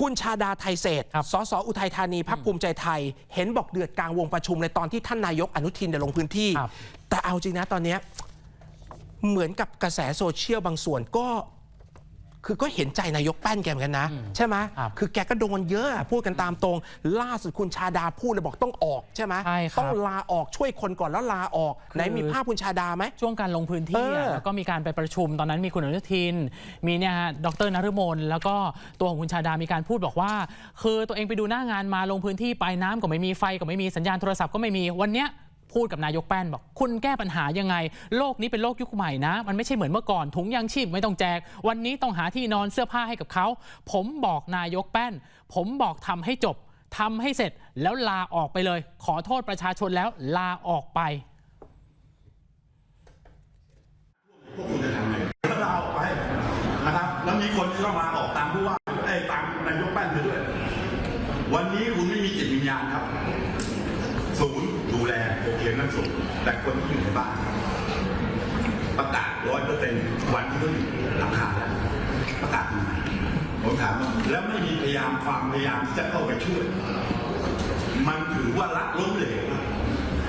คุณชาดาไทยเศรษฐ์ครับสสอุทัยธานีพักภูมิใจไทย เห็นบอกเดือดกลางวงประชุมเลยตอนที่ท่านนายกอนุทินเนี่ยลงพื้นที่ครับแต่เอาจริงนะตอนเนี้ยเหมือนกับกระแสโซเชียลบางส่วนก็ คือก็เห็นใจนายกแป้นแกเหมือนกันนะ ใช่ไหมครับคือแกก็โดนเยอะอะพูดกันตามตรง ล่าสุดคุณชาดาพูดเลยบอกต้องออกใช่ไหมใช่ครับต้องลาออกช่วยคนก่อนแล้วลาออกไหนมีภาพคุณชาดาไหมช่วงการลงพื้นที่เอออะแล้วก็มีการไปประชุมตอนนั้นมีคุณอนุทิน มีเนี่ยฮะดรนฤมลแล้วก็ตัวของคุณชาดามีการพูดบอกว่า คือตัวเองไปดูหน้างานมาลงพื้นที่ไปน้ำก็ไม่มีไฟก็ไม่มีสัญญาณโทรศัพท์ก็ไม่มีวันเนี้ย พูดกับนายกแป้นบอก คุณแก้ปัญหายังไง โลกนี้เป็นโลกยุคใหม่นะ มันไม่ใช่เหมือนเมื่อก่อนถุงยางชีพไม่ต้องแจก วันนี้ต้องหาที่นอนเสื้อผ้าให้กับเขา ผมบอกนายกแป้น ผมบอกทำให้จบทำให้เสร็จแล้วลาออกไปเลย ขอโทษประชาชนแล้วลาออกไปพวกคุณจะทำไงถ้าลาออกไปนะครับ แล้วมีคนที่ต้องลาออกตามผู้ว่าไอ้ตามนายกแป้นไปด้วย วันนี้คุณไม่มีจิตวิญญาณครับ ศูนย์ดูแลโอเคนั่นศูนย์แต่คนที่อยู่ในบ้าน ประกาศร้อยเปอร์เซ็นต์วันที่เขาอยู่หลังคาแล้วประกาศทำไมผมถามว่าแล้วไม่มีพยายามความพยายามที่จะเข้าไปช่วย มันถือว่ารัฐล้มเหลว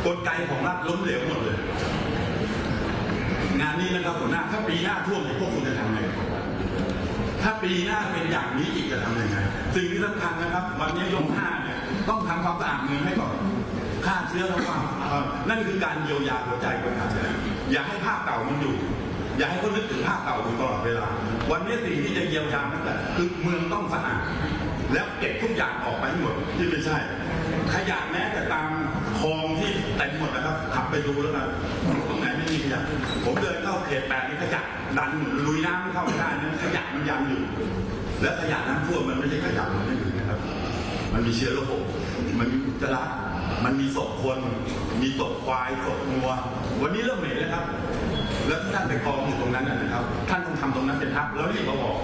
กลไกของรัฐล้มเหลวหมดเลย งานนี้นะครับหัวหน้าถ้าปีหน้าท่วมพวกคุณจะทำไงถ้าปีหน้าเป็นอย่างนี้อีกจะทำยังไงสิ่งที่สำคัญนะครับ วันนี้ยกห้าเนี่ยต้องทำความสะอาดเมืองให้ก่อน ฆ่าเชื้อทั้งความเอ่อนั่นคือการเยียวยาหัวใจคนไทยอย่าให้ภาพเก่ามันอยู่ อย่าให้คนนึกถึงภาพเก่าอยู่ตลอดเวลา วันนี้สิ่งที่จะเยียวยานั่นแหละคือเมืองต้องสะอาดแล้วเก็บทุกอย่างออกไปให้หมดที่ไม่ใช่ ขยะแม้แต่ตามคลองที่เต็มหมดนะครับขับไปดูแล้วกันตรงไหนไม่มีขยะผมเดินเข้าเขตแปดนี่ขยะดันลุยน้ำไม่เข้าไม่ได้นะขยะมันยังอยู่ และขยะน้ำท่วมมันไม่ใช่ขยะมันไม่อยู่นะครับ มันมีเชื้อโรคมันมีอุจจาระ มันมีศพคน มีศพควายศพงัว วันนี้เริ่มเหม็นแล้วครับ แล้วที่ท่านไปกองอยู่ตรงนั้นนะครับ ท่านต้องทำตรงนั้นเป็นทับแล้วรีบมาบอก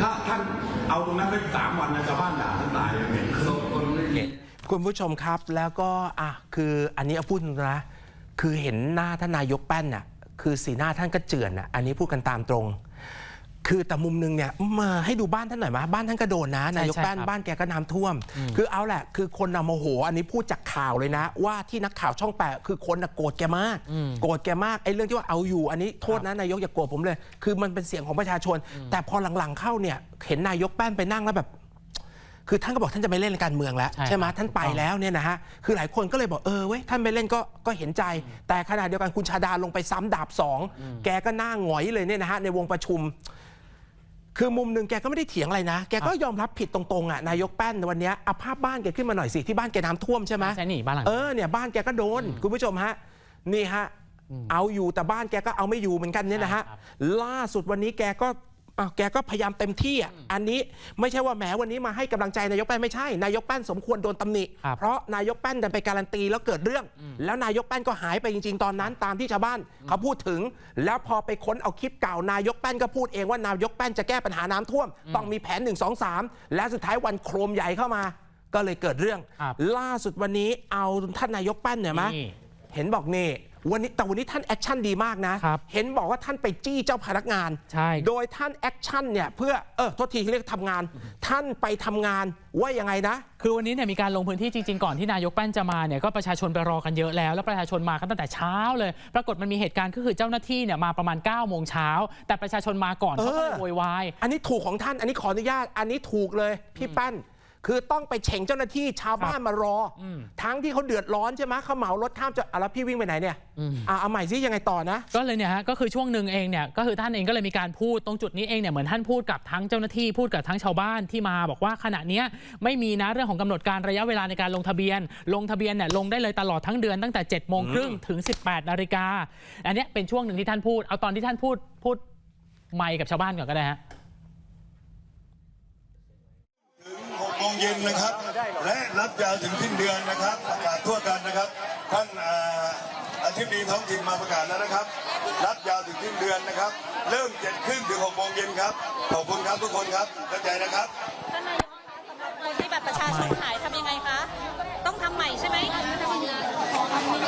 ถ้าท่านเอาตรงนั้นไปสามวันนะชาวบ้านด่าท่านตายเลยเหม็นศพคนไม่เหม็นคุณผู้ชมครับแล้วก็อะคืออันนี้เอาพูดตรงนะคือเห็นหน้าท่านนายกแป้นน่ะคือสีหน้าท่านก็เจือนน่ะอันนี้พูดกันตามตรง คือแต่มุมหนึงเนี่ยมาให้ดูบ้านท่านหน่อยมาบ้านท่านก็โดนนะนายกใช่แป้นครับ บ้านแกก็น้ำท่วม คือเอาแหละ คือคนนำโมโห อันนี้พูดจากข่าวเลยนะ ว่าที่นักข่าวช่องแปดคือคนน่ะโกรธแกมาก โกรธแกมากไอ้เรื่องที่ว่าเอาอยู่ อันนี้โทษนะนายกอย่าโกรธผมเลย คือมันเป็นเสียงของประชาชน แต่พอหลังๆเข้าเนี่ยเห็นนายกแป้นไปนั่งแล้วแบบ คือท่านก็บอกท่านจะไม่เล่นการเมืองแล้วใช่ใช่ไหมครับท่านไปถูกต้องแล้วเนี่ยนะฮะคือหลายคนก็เลยบอกเออเว้ยท่านไม่เล่นก็ก็เห็นใจ แต่ขณะเดียวกันคุณชาดาลงไปซ้ำดาบสองแกก็หน้าหงอยเลยเนี่ยนะฮะในวงประชุม คือมุมหนึ่งแกก็ไม่ได้เถียงอะไรนะ แกก็ยอมรับผิดตรงๆอะนายกแป้นวันเนี้ยเอาภาพบ้านแกขึ้นมาหน่อยสิที่บ้านแกน้ำท่วมใช่ไหมใช่นี่บ้านหลังเออเนี่ยบ้านแกก็โดน คุณผู้ชมฮะนี่ฮะเอาอยู่แต่บ้านแกก็เอาไม่อยู่เหมือนกันเนี่ยนะฮะใช่ครับล่าสุดวันนี้แกก็ อ้าวแกก็พยายามเต็มที่อะอันนี้ไม่ใช่ว่าแหมวันนี้มาให้กำลังใจนายกแป้นไม่ใช่ นายกแป้นสมควรโดนตำหนิครับเพราะนายกแป้นดันไปการันตีแล้วเกิดเรื่อง แล้วนายกแป้นก็หายไปจริง ๆ ตอนนั้นตามที่ชาวบ้านเขาพูดถึง แล้วพอไปค้นเอาคลิปเก่านายกแป้นก็พูดเองว่านายกแป้นจะแก้ปัญหาน้ำท่วม ต้องมีแผน 1 2 3 และสุดท้ายวันโครมใหญ่เข้ามา ก็เลยเกิดเรื่องครับล่าสุดวันนี้เอาท่านนายกแป้นเนี่ยไหมนี่เห็นบอกนี่ วันนี้แต่วันนี้ท่านแอคชั่นดีมากนะ ครับเห็นบอกว่าท่านไปจี้เจ้าพนักงาน ใช่ โดยท่านแอคชั่นเนี่ยเพื่อเออโทษทีเรียกทำงาน ท่านไปทำงานว่ายังไงนะ คือวันนี้เนี่ยมีการลงพื้นที่จริงๆ ก่อนที่นายกแป้นจะมาเนี่ยก็ประชาชนไปรอกันเยอะแล้ว แล้วประชาชนมากันตั้งแต่เช้าเลย ปรากฏมันมีเหตุการณ์ก็คือเจ้าหน้าที่เนี่ยมาประมาณ9ก้าโมงเช้าแต่ประชาชนมาก่อนเออเขาก็เลยโวยวาย อันนี้ถูกของท่าน อันนี้ขออนุญาต อันนี้ถูกเลยพี่แป้น คือต้องไปเฉ่งเจ้าหน้าที่ชาวบ้านมารออทั้งที่เขาเดือดร้อนใช่ไหมเขาเหมารถข้ามจะอะแล้วพี่วิ่งไปไหนเนี่ยอะเอาใหม่ซิยังไงต่อนะ ก็เลยเนี่ยฮะก็คือช่วงหนึ่งเองเนี่ยก็คือท่านเองก็เลยมีการพูดตรงจุดนี้เองเนี่ยเหมือนท่านพูดกับทั้งเจ้าหน้าที่พูดกับทั้งชาวบ้านที่มาบอกว่าขณะเนี้ยไม่มีนะเรื่องของกำหนดการระยะเวลาในการลงทะเบียน ลงทะเบียนเนี่ยลงได้เลยตลอดทั้งเดือนตั้งแต่7จ็ดโมงครึ่งถึง 18นาฬิกาอันเนี้ยเป็นช่วงหนึ่งที่ท่านพูดเอาตอนที่ท่านพูดพูดไม่กับชาวบ้านก่อนก็ได้ฮะ ถึ ง6โมงเย็นนะครับ และนับยาวถึงสิ้นเดือนนะครับ ประกาศทั่วกันนะครับ ท่านอ่าอธิบดีท้องถิ่นมาประกาศแล้วนะครับนับยาวถึงสิ้นเดือนนะครับ เริ่มเจ็ดครึ่งถึง6โมงเย็นครับ ขอบคุณครับทุกคนครับเข้าใจนะครับท่านนายกคะสำหรับคนที่บัตรประชาชนหายทำยังไงคะ ต้องทำใหม่ใช่ไหม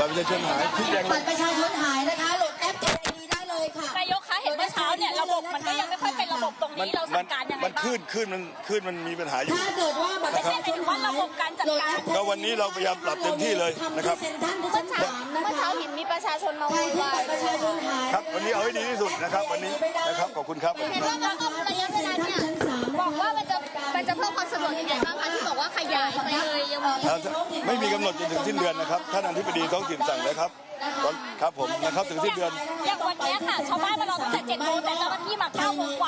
บัตรประชาชนหายที่แจ้งบัตรประชาชนหายนะคะโหลดแอป JID ได้เลยค่ะนายกคะเห็นเมื่อเช้าเนี่ยระบบมันก็ยังไม่ค่อยเป็นระระบบตรงนี้เราสั่งการยังไงมันบ้างขึ้นขึ้นมันขึ้นมันมีปัญหาอยู่ถ้าเกิดว่าบัตรประชาชนว่าระบบการจัดการก็วันนี้เราพยายามปรับเต็มที่เลยนะครับทำที่เซ็นทรัลที่ชั้นสามนะคะเมื่อเช้าเห็นมีประชาชนมาใคโวรยที่วาบัยตรประชาชนหายครับวันนี้เอาให้ดีที่สุดนะครับ วันนี้นะครับขอบคุณครับเห็นว่าระบบระยะเวลาเนี่ยบอก ว่ามันจะมันจะเพิ่มความสะดวกยังไงบ้างคะที่บอกว่าขยายไปเลยยังมีถ้าไม่มีกำหนดจนถึงสิ้นเดือนนะครับท่านอธิบดีท้องถิ่นสั่งแล้วครับตอนครับผมนะครับถึงสิ้นเดือน อย่างวันเนี้ยค่ะชาวบ้านมารอตั้งแต่เจ็ดโมงแต่เจ้าหน้าที่มาเก้าโมงกว่า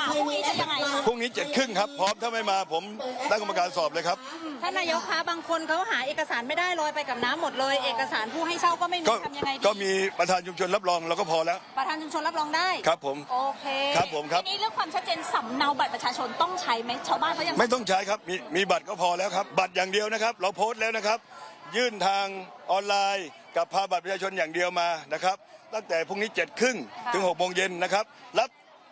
นี้เจ็ดครึ่งครับ พร้อมถ้าไม่มาผมตั้งกรรมการสอบเลยครับ ท่านนายกคะบางคนเขาหาเอกสารไม่ได้ลอยไปกับน้ำหมดเลย เอกสารผู้ให้เช่าก็ไม่มีก็ทำยังไงดีก็มีประธานชุมชนรับรองเราก็พอแล้ว ประธานชุมชนรับรองได้ครับผม โอเคครับผมครับ ทีนี้เรื่องความชัดเจนสำเนาบัตรประชาชนต้องใช้ไหมชาวบ้านเขายังไม่ต้องใช้ครับมีมีบัตรก็พอแล้วครับ บัตรอย่างเดียวนะครับ เราโพสต์แล้วนะครับ ยื่นทางออนไลน์กับพาบัตรประชาชนอย่างเดียวมานะครับ ตั้งแต่พรุ่งนี้เจ็ดครึ่งถึงหกโมงเย็นนะครับ รับ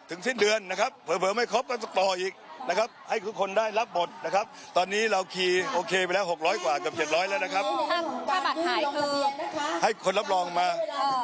ถึงสิ้นเดือนนะครับเผลอๆไม่ครบก็ต่ออีก นะครับให้ทุกคนได้รับหมดนะครับ ตอนนี้เราคีย์โอเคไปแล้ว 600 กว่าเกับ700 แล้วนะครับ ถ้าถ้าบัตรหายคือให้คนรับรองมา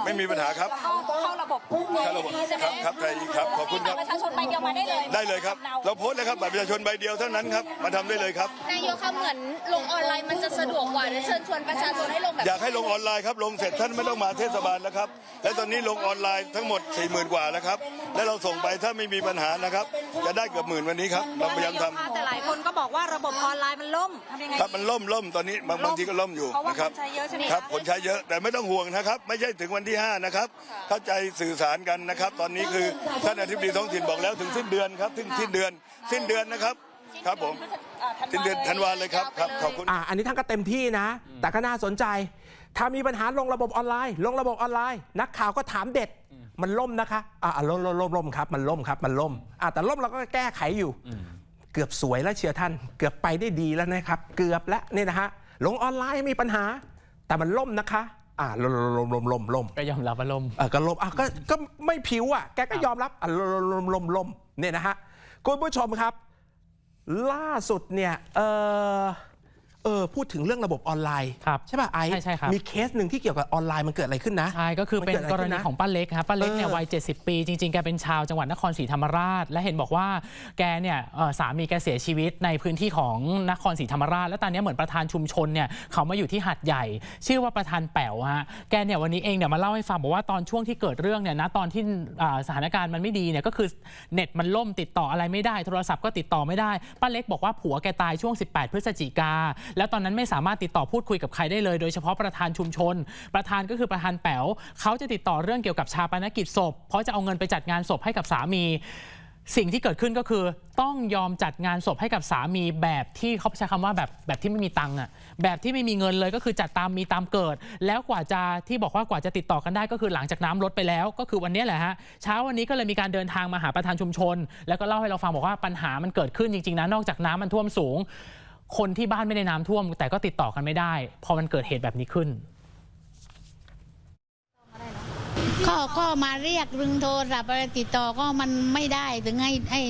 ไม่มีปัญหาครับ เข้าเข้าระบบเข้าระบบครับครับใช่ครับขอบคุณครับบัตรประชาชนใบเดียวมาได้เลยได้เลยครับสำเราโพสต์เลยครับบัตรประชาชนใบเดียวเท่านั้นครับมาทำได้เลยครับ นายกคะเหมือนลงออนไลน์มันจะสะดวกกว่าเดี๋ยวเชิญชวนประชาชนให้ลงแบบอยากให้ลงออนไลน์ครับลงเสร็จท่านไม่ต้องมาเทศบาลแล้วครับและตอนนี้ลงออนไลน์ทั้งหมด 4 0,000 กว่าแล้วครับและเราส่งไปถ้าไม่มีปัญหานะครับ จะได้เกือบหมื่นวันนี้ครับเราพยายามทำแต่หลายคนก็บอกว่าระบบออนไลน์มันล่มทำยังไงครับมันล่มล่มตอนนี้บางบางทีก็ล่มอยู่เพราะว่านะครับคนใช้เยอะใช่ไหมครับคะคนใช้เยอะแต่ไม่ต้องห่วงนะครับ ไม่ใช่ถึงวันที่ 5 นะครับ เข้าใจสื่อสารกันนะครับ ตอนนี้คือท่านอธิบดีท้องถิ่นบอกแล้วถึงสิ้นเดือนครับถึงสิ้นเดือน สิ้นเดือนนะครับครับผมอ่าธัวาสิ้นเดือนธันวาเลยครับครับขอบคุณอะอันนี้ท่านก็เต็มที่นะ แต่ก็น่าสนใจ ถ้ามีปัญหาลงระบบออนไลน์ ลงระบบออนไลน์ นักข่าวก็ถามเด็ด มันล่มนะคะอ่าล่มล่มล่มล่มครับ มันล่มครับ มันล่มอะแต่ล่มเราก็แก้ไขอยู่ เกือบสวยแล้วเชียร์ท่าน เกือบไปได้ดีแล้วนะครับ เกือบแล้วเนี่ยนะฮะ ลงออนไลน์มีปัญหา แต่มันล่มนะคะอ่าล่มล่มล่มล่มล่มก็ยอมรับว่าลมเออก็ลมอะก็ก็ไม่ผิวอะ แกก็ยอมรับอะลมลมลมลมเนี่ยนะฮะ คุณผู้ชมครับ ล่าสุดเนี่ย เออ เออพูดถึงเรื่องระบบออนไลน์ครับใช่ป่ะไอ้ใช่ใช่ครับ มีเคสหนึ่งที่เกี่ยวกับออนไลน์มันเกิดอะไรขึ้นนะ ใช่ก็คือเป็นมันเกิดอะไรกรณีขึ้นนะของป้าเล็กครับป้าเล็กเนี่ยเออวัย 70 ปี จริง ๆ แกเป็นชาวจังหวัดนครศรีธรรมราช และเห็นบอกว่าแกเนี่ยเอ่อสามีแกเสียชีวิตในพื้นที่ของนครศรีธรรมราช และตอนนี้เหมือนประธานชุมชนเนี่ยเขามาอยู่ที่หัดใหญ่ ชื่อว่าประธานแป๋วฮะแกเนี่ยวันนี้เองเนี่ยมาเล่าให้ฟังบอกว่าตอนช่วงที่เกิดเรื่องเนี่ยนะตอนที่อ่าสถานการณ์มันไม่ดีเนี่ยก็คือเน็ตมันล่มติดต่ออะไรไม่ได้ โทรศัพท์ก็ติดต่อไม่ได้ป้าเล็กบอกว่าผัวแกตายช่วง 18 พฤศจิกาแล้วตอนนั้นไม่สามารถติดต่อพูดคุยกับใครได้เลย โดยเฉพาะประธานชุมชน ประธานก็คือประธานแป๋วเขาจะติดต่อเรื่องเกี่ยวกับชาปนกิจศพ เพราะจะเอาเงินไปจัดงานศพให้กับสามี สิ่งที่เกิดขึ้นก็คือต้องยอมจัดงานศพให้กับสามีแบบที่เขาใช้คำว่าแบบแบบที่ไม่มีตังค์อะแบบที่ไม่มีเงินเลยก็คือจัดตามมีตามเกิด แล้วกว่าจะที่บอกว่ากว่าจะติดต่อกันได้ก็คือหลังจากน้ำลดไปแล้ว ก็คือวันนี้แหละฮะเช้าวันนี้ก็เลยมีการเดินทางมาหาประธานชุมชน แล้วก็เล่าให้เราฟังบอกว่าปัญหามันเกิดขึ้นจริงๆนะนอกจากน้ำมันท่วมสูง คนที่บ้านไม่ได้น้ำท่วม แต่ก็ติดต่อกันไม่ได้ พอมันเกิดเหตุแบบนี้ขึ้นก็ก็มาเรียกรึงโทรศัพท์อะไรติดต่อก็มันไม่ได้ถึงให้ให้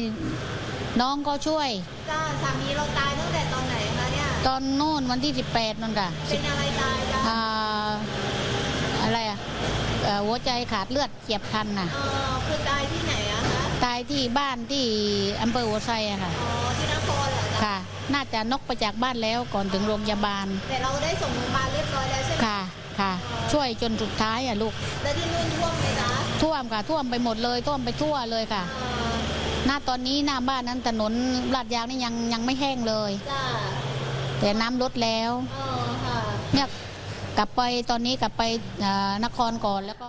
น้องก็ช่วยจ้าสามีเราตายตั้งแต่ตอนไหนคะเนี่ยตอนนู่นวันที่ 18นั่นค่ะเป็นอะไรตายจ้าอ่าอะไรอะเอ่อหัวใจขาดเลือดเฉียบพลันน่ะเออคือตายที่ไหนอะคะตายที่บ้านที่อำเภอหัวไซอะค่ะอ๋อที่นครเหรอจ๊ะค่ะ น่าจะนกไปจากบ้านแล้วก่อนถึงโรงพยาบาล แต่เราได้ส่งโรงพยาบาลเรียบร้อยแล้วใช่ไหมค่ะค่ะ ช่วยจนสุดท้ายอะลูกแล้วที่นู่นท่วมไหมจ๊ะท่วมค่ะท่วมไปหมดเลยท่วมไปทั่วเลยค่ะเออหน้าตอนนี้หน้าบ้านนั้นถนนลาดยางนี่ยังยังไม่แห้งเลยจ้าแต่น้ำลดแล้วเออค่ะเนี่ยกลับไปตอนนี้กลับไปเอ่อนครก่อนแล้วก็